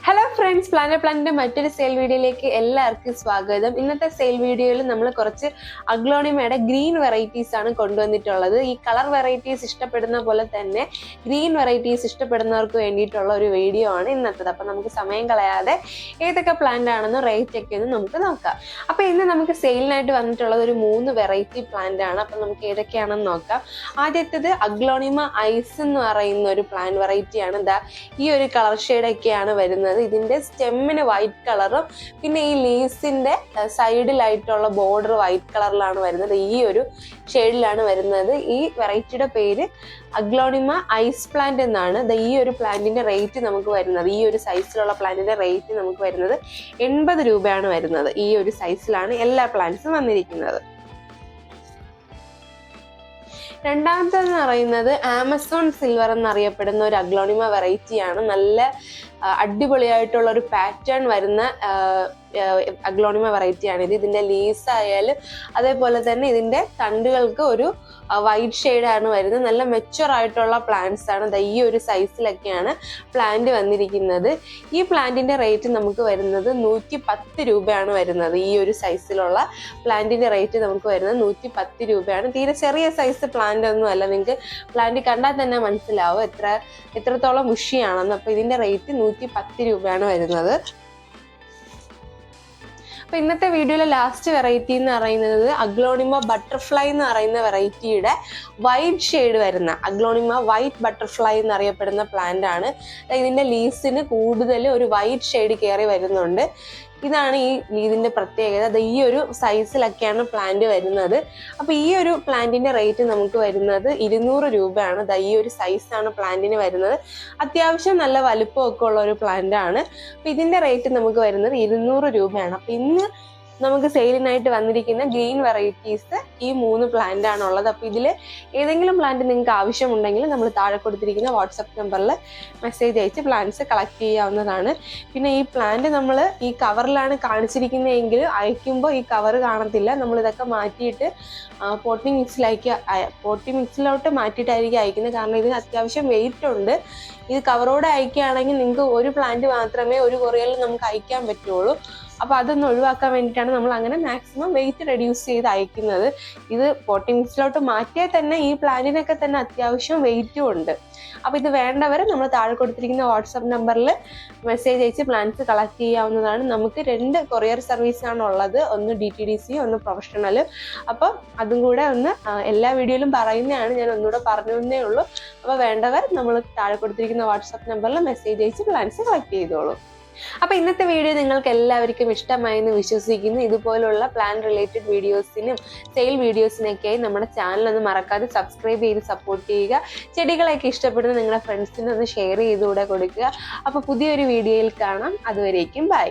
Hello friends planar പ്ലാനിന്റെ മറ്റൊരു sale വീഡിയോയിലേക്ക് എല്ലാവർക്കും സ്വാഗതം. ഇന്നത്തെ സെയിൽ വീഡിയോയിൽ നമ്മൾ കുറച്ച് അഗ്ലോണിമയുടെ ഗ്രീൻ വെറൈറ്റീസ് ആണ് കൊണ്ടുവന്നിട്ടുള്ളത്. ഈ കളർ വെറൈറ്റീസ് ഇഷ്ടപ്പെടുന്ന പോലെ തന്നെ ഗ്രീൻ വെറൈറ്റീസ് ഇഷ്ടപ്പെടുന്നവർക്ക് വേണ്ടിയിട്ടുള്ള ഒരു വീഡിയോ ആണ് ഇന്നത്തത്. അപ്പം നമുക്ക് സമയം കളയാതെ ഏതൊക്കെ പ്ലാന്റ് ആണെന്ന് റേറ്റ് ഒക്കെ ഒന്ന് നമുക്ക് നോക്കാം. അപ്പം ഇന്ന് നമുക്ക് സെയിലിനായിട്ട് വന്നിട്ടുള്ളത് ഒരു മൂന്ന് വെറൈറ്റി പ്ലാന്റ് ആണ്. അപ്പം നമുക്ക് ഏതൊക്കെയാണെന്ന് നോക്കാം. ആദ്യത്തേത് അഗ്ലോണിമ ഐസ് എന്ന് പറയുന്ന ഒരു പ്ലാന്റ് വെറൈറ്റിയാണ് ദാ ഈ ഒരു കളർ ഷെയ്ഡൊക്കെയാണ് വരുന്നത്. ഇതിന്റെ സ്റ്റെമ്മിന് വൈറ്റ് കളറും പിന്നെ ഈ ലീസിന്റെ സൈഡിലായിട്ടുള്ള ബോർഡർ വൈറ്റ് കളറിലാണ് വരുന്നത്. ഈ ഒരു ഷെയ്ഡിലാണ് വരുന്നത്. ഈ വെറൈറ്റിയുടെ പേര് അഗ്ലോണിമ ഐസ് പ്ലാന്റ് എന്നാണ്. ഈ ഒരു പ്ലാന്റിന്റെ റേറ്റ് നമുക്ക് വരുന്നത്. ഈ ഒരു സൈസിലുള്ള പ്ലാന്റിന്റെ റേറ്റ് നമുക്ക് വരുന്നത് എൺപത് രൂപയാണ് വരുന്നത്. ഈ ഒരു സൈസിലാണ് എല്ലാ പ്ലാന്റ്സും വന്നിരിക്കുന്നത്. രണ്ടാമത്തെന്ന് പറയുന്നത് ആമസോൺ സിൽവർ എന്നറിയപ്പെടുന്ന ഒരു അഗ്ലോണിമ വെറൈറ്റിയാണ്. നല്ല അടിപൊളിയായിട്ടുള്ള ഒരു പാറ്റേൺ വരുന്ന അഗ്ലോണിമ വെറൈറ്റിയാണ് ഇത്. ഇതിന്റെ ലീവ്സ് ആയാലും അതേപോലെ തന്നെ ഇതിന്റെ തണ്ടുകൾക്ക് ഒരു വൈറ്റ് ഷെയ്ഡാണ് വരുന്നത്. നല്ല മെച്ചുവർ ആയിട്ടുള്ള പ്ലാന്റ്സ് ആണ്. ഈ ഒരു സൈസിലൊക്കെയാണ് പ്ലാന്റ് വന്നിരിക്കുന്നത്. ഈ പ്ലാന്റിന്റെ റേറ്റ് നമുക്ക് വരുന്നത് നൂറ്റി പത്ത് രൂപയാണ് വരുന്നത്. ഈ ഒരു സൈസിലുള്ള പ്ലാന്റിന്റെ റേറ്റ് നമുക്ക് വരുന്നത് നൂറ്റി പത്ത് രൂപയാണ്. തീരെ ചെറിയ സൈസ് പ്ലാന്റ് ഒന്നും അല്ല. നിങ്ങൾക്ക് പ്ലാന്റ് കണ്ടാൽ തന്നെ മനസ്സിലാവും എത്ര എത്രത്തോളം മുഷിയാണെന്ന്. അപ്പൊ ഇതിന്റെ റേറ്റ് നൂറ്റി പത്ത് രൂപയാണ് വരുന്നത്. അപ്പൊ ഇന്നത്തെ വീഡിയോയിലെ ലാസ്റ്റ് വെറൈറ്റി എന്ന് പറയുന്നത് അഗ്ലോണിമ ബട്ടർഫ്ലൈ എന്ന് പറയുന്ന വെറൈറ്റിയുടെ വൈറ്റ് ഷെയ്ഡ് വരുന്ന അഗ്ലോണിമ വൈറ്റ് ബട്ടർഫ്ലൈ എന്നറിയപ്പെടുന്ന പ്ലാന്റ് ആണ്. ഇതിന്റെ ലീവ്സിന് കൂടുതൽ ഒരു വൈറ്റ് ഷെയ്ഡ് കയറി വരുന്നുണ്ട്. ഇതാണ് ഈ ഇതിന്റെ പ്രത്യേകത. അത് ഈ ഒരു സൈസിലൊക്കെയാണ് പ്ലാന്റ് വരുന്നത്. അപ്പൊ ഈ ഒരു പ്ലാന്റിന്റെ റേറ്റ് നമുക്ക് വരുന്നത് ഇരുന്നൂറ് രൂപയാണ്. ദാ ഈ ഒരു സൈസാണ് പ്ലാന്റിന് വരുന്നത്. അത്യാവശ്യം നല്ല വലുപ്പമൊക്കെ ഉള്ള ഒരു പ്ലാന്റ് ആണ്. അപ്പൊ ഇതിന്റെ റേറ്റ് നമുക്ക് വരുന്നത് ഇരുന്നൂറ് രൂപയാണ്. അപ്പൊ ഇന്ന് നമുക്ക് സെയിലിനായിട്ട് വന്നിരിക്കുന്ന ഗ്രീൻ വെറൈറ്റീസ് ഈ മൂന്ന് പ്ലാന്റ് ആണ് ഉള്ളത് അപ്പൊ ഇതിൽ ഏതെങ്കിലും പ്ലാന്റ് നിങ്ങൾക്ക് ആവശ്യമുണ്ടെങ്കിൽ നമ്മൾ താഴെ കൊടുത്തിരിക്കുന്ന വാട്സപ്പ് നമ്പറിൽ മെസ്സേജ് അയച്ച് പ്ലാന്റ്സ് കളക്ട് ചെയ്യാവുന്നതാണ്. പിന്നെ ഈ പ്ലാന്റ് നമ്മൾ ഈ കവറിലാണ് കാണിച്ചിരിക്കുന്നതെങ്കിൽ അയക്കുമ്പോൾ ഈ കവർ കാണത്തില്ല. നമ്മൾ ഇതൊക്കെ മാറ്റിയിട്ട് പോട്ടി മിക്സിലേക്ക് പോട്ടി മിക്സിലോട്ട് മാറ്റിയിട്ടായിരിക്കും അയക്കുന്നത്. കാരണം ഇതിന് അത്യാവശ്യം വെയിറ്റ് ഉണ്ട്. ഇത് കവറോടെ അയക്കുകയാണെങ്കിൽ നിങ്ങൾക്ക് ഒരു പ്ലാന്റ് മാത്രമേ ഒരു കൊറിയറിൽ നമുക്ക് അയക്കാൻ പറ്റുള്ളൂ. അപ്പോൾ അതൊന്ന് ഒഴിവാക്കാൻ വേണ്ടിയിട്ടാണ് നമ്മൾ അങ്ങനെ മാക്സിമം വെയിറ്റ് റെഡ്യൂസ് ചെയ്ത് അയക്കുന്നത്. ഇത് പോട്ടി മിക്സിലോട്ട് മാറ്റിയാൽ തന്നെ ഈ പ്ലാന്റിനൊക്കെ തന്നെ അത്യാവശ്യം വെയിറ്റും ഉണ്ട്. അപ്പോൾ ഇത് വേണ്ടവർ നമ്മൾ താഴെ കൊടുത്തിരിക്കുന്ന വാട്സപ്പ് നമ്പറിൽ മെസ്സേജ് അയച്ച് പ്ലാൻസ് കളക്ട് ചെയ്യാവുന്നതാണ്. നമുക്ക് രണ്ട് കൊറിയർ സർവീസ് ആണ് ഉള്ളത്. ഒന്ന് ഡി ടി ഡി സി ഒന്ന് പ്രൊഫഷണൽ അപ്പോൾ അതും കൂടെ ഒന്ന് എല്ലാ വീഡിയോയിലും പറയുന്നതാണ്. ഞാൻ ഒന്നുകൂടെ പറഞ്ഞു ഉള്ളൂ. അപ്പോൾ വേണ്ടവർ നമ്മൾ താഴെ കൊടുത്തിരിക്കുന്ന വാട്സപ്പ് നമ്പറിൽ മെസ്സേജ് അയച്ച് പ്ലാൻസ് കളക്ട് ചെയ്തോളൂ. അപ്പൊ ഇന്നത്തെ വീഡിയോ നിങ്ങൾക്ക് എല്ലാവർക്കും ഇഷ്ടമായി എന്ന് വിശ്വസിക്കുന്നു. ഇതുപോലുള്ള പ്ലാൻ റിലേറ്റഡ് വീഡിയോസിനും സെയിൽ വീഡിയോസിനൊക്കെയായി നമ്മുടെ ചാനൽ ഒന്ന് മറക്കാതെ സബ്സ്ക്രൈബ് ചെയ്ത് സപ്പോർട്ട് ചെയ്യുക. ചെടികളൊക്കെ ഇഷ്ടപ്പെടുന്ന നിങ്ങളുടെ ഫ്രണ്ട്സിന് ഒന്ന് ഷെയർ ചെയ്തുകൂടെ കൊടുക്കുക. അപ്പൊ പുതിയൊരു വീഡിയോയിൽ കാണാം. അതുവരേക്കും ബൈ